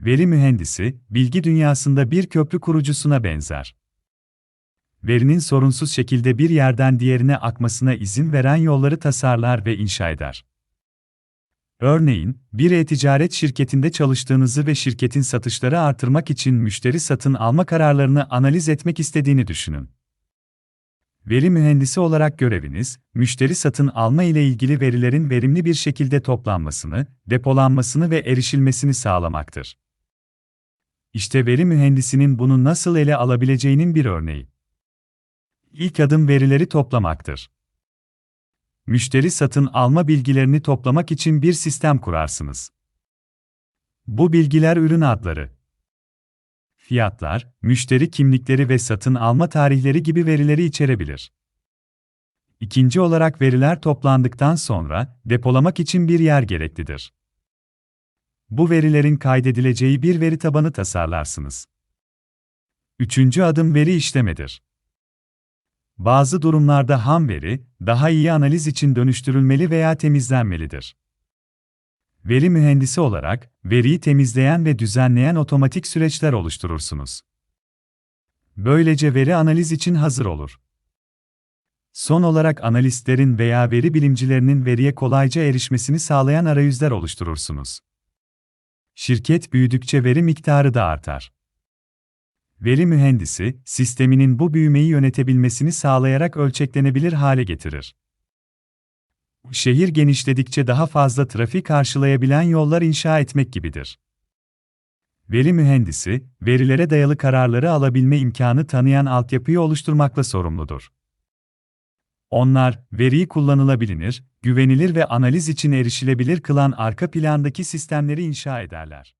Veri mühendisi, bilgi dünyasında bir köprü kurucusuna benzer. Verinin sorunsuz şekilde bir yerden diğerine akmasına izin veren yolları tasarlar ve inşa eder. Örneğin, bir e-ticaret şirketinde çalıştığınızı ve şirketin satışları artırmak için müşteri satın alma kararlarını analiz etmek istediğini düşünün. Veri mühendisi olarak göreviniz, müşteri satın alma ile ilgili verilerin verimli bir şekilde toplanmasını, depolanmasını ve erişilmesini sağlamaktır. İşte veri mühendisinin bunu nasıl ele alabileceğinin bir örneği. İlk adım verileri toplamaktır. Müşteri satın alma bilgilerini toplamak için bir sistem kurarsınız. Bu bilgiler ürün adları, fiyatlar, müşteri kimlikleri ve satın alma tarihleri gibi verileri içerebilir. İkinci olarak veriler toplandıktan sonra depolamak için bir yer gereklidir. Bu verilerin kaydedileceği bir veri tabanı tasarlarsınız. Üçüncü adım veri işlemedir. Bazı durumlarda ham veri, daha iyi analiz için dönüştürülmeli veya temizlenmelidir. Veri mühendisi olarak, veriyi temizleyen ve düzenleyen otomatik süreçler oluşturursunuz. Böylece veri analiz için hazır olur. Son olarak analistlerin veya veri bilimcilerinin veriye kolayca erişmesini sağlayan arayüzler oluşturursunuz. Şirket büyüdükçe veri miktarı da artar. Veri mühendisi, sisteminin bu büyümeyi yönetebilmesini sağlayarak ölçeklenebilir hale getirir. Şehir genişledikçe daha fazla trafik karşılayabilen yollar inşa etmek gibidir. Veri mühendisi, verilere dayalı kararları alabilme imkanı tanıyan altyapıyı oluşturmakla sorumludur. Onlar, veriyi kullanılabilir, güvenilir ve analiz için erişilebilir kılan arka plandaki sistemleri inşa ederler.